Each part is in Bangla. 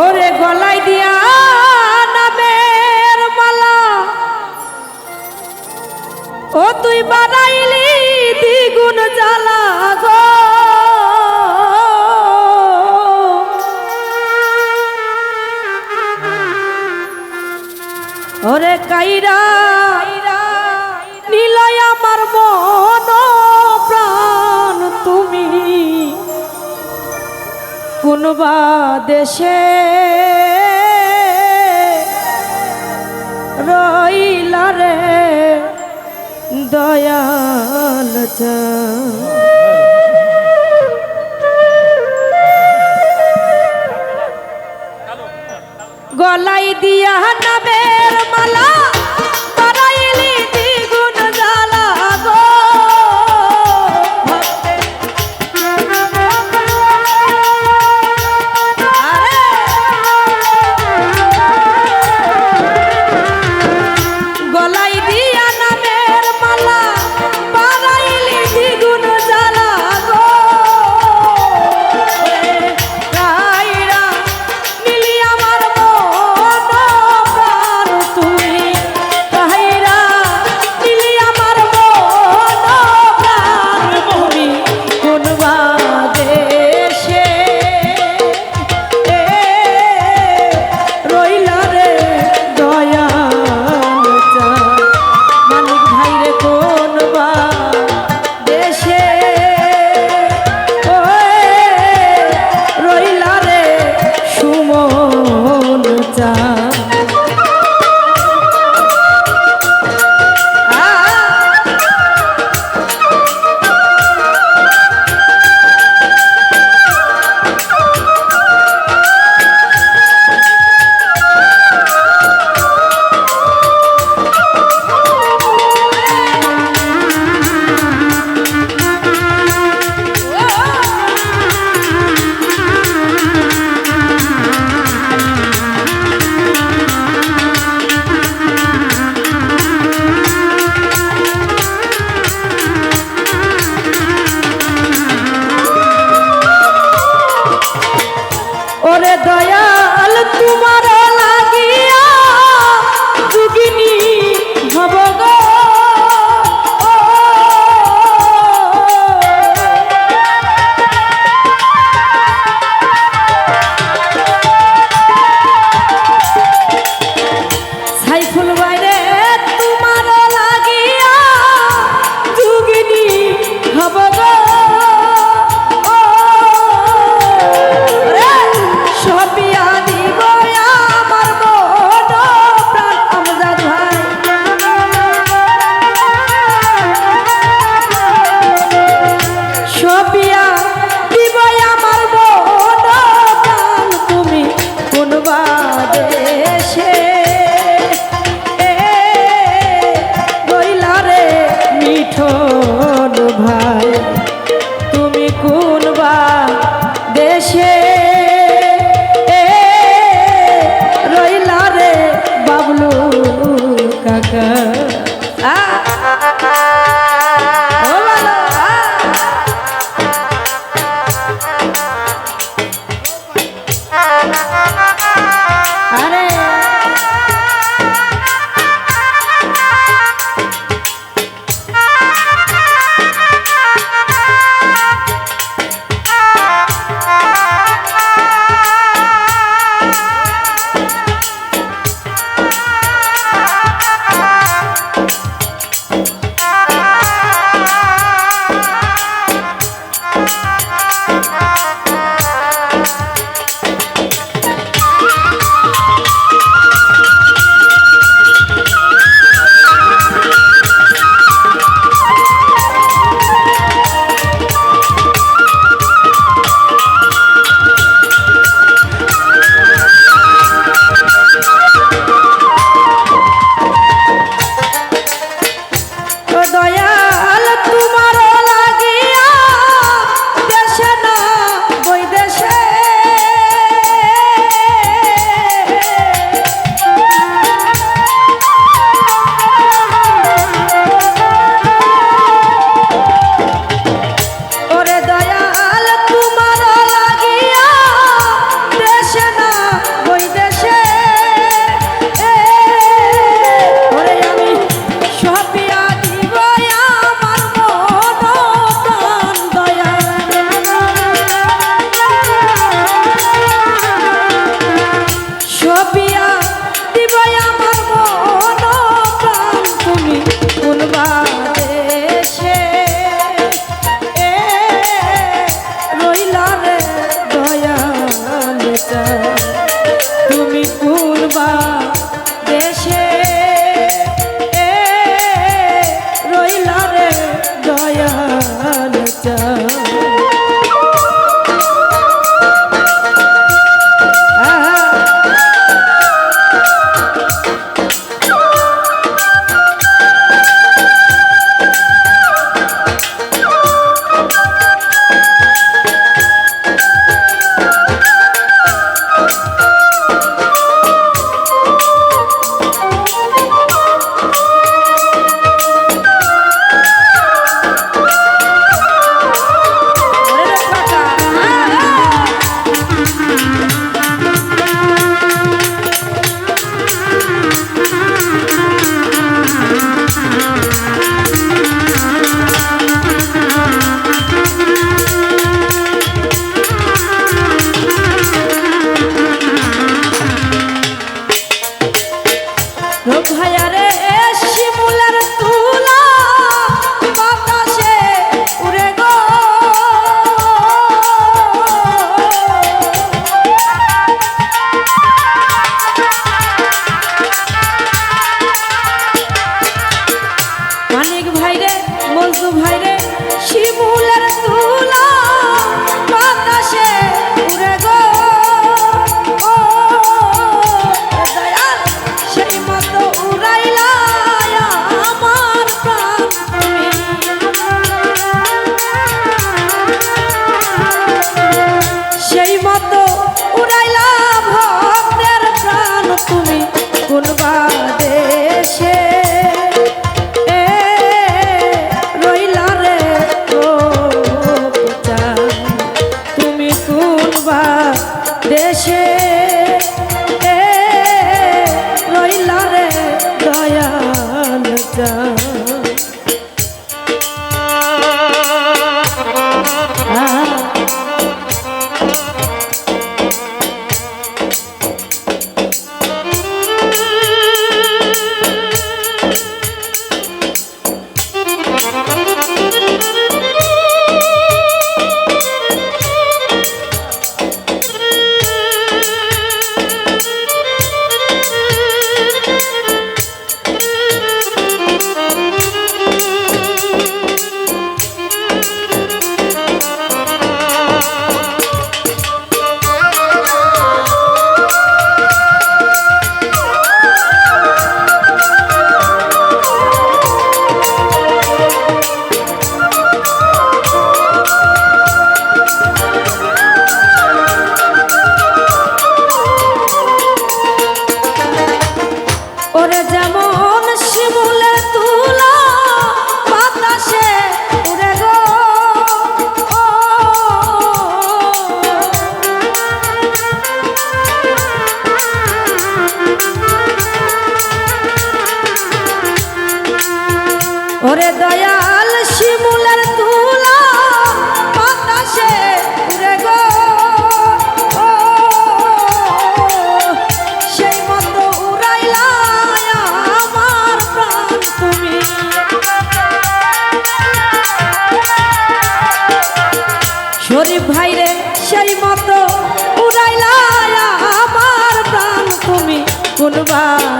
ওরে গলায় দিয়া নামের মালা। ও তুই বানাইলি দ্বিগুণ জ্বালা গো। কাইরা নিলয় আমার মন প্রাণ তুমি কোনবা দেশে রইলা রে দয়াল চাঁদ। গলাই দিয়া নামের মালা বানাইলি ওরে দয়াল তোমার লাগিয়া যুগিনী হব का দয়ারে শিমুলা razão.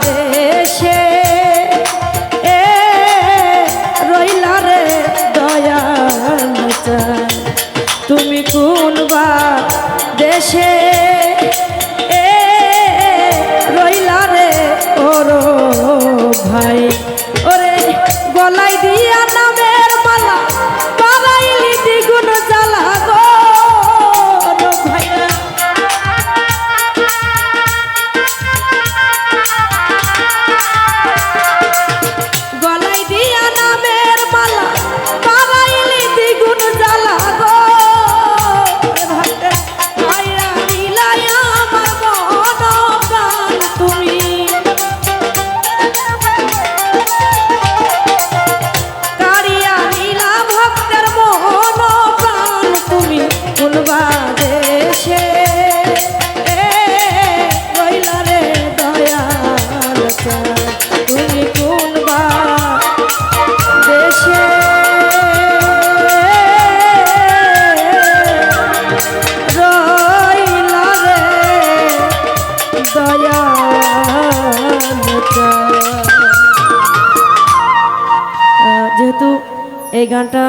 দেশে এ রইলা রে দয়াল তুমি কোন বা দেশে? এ রইলা রে ওর ভাই। এই গানটা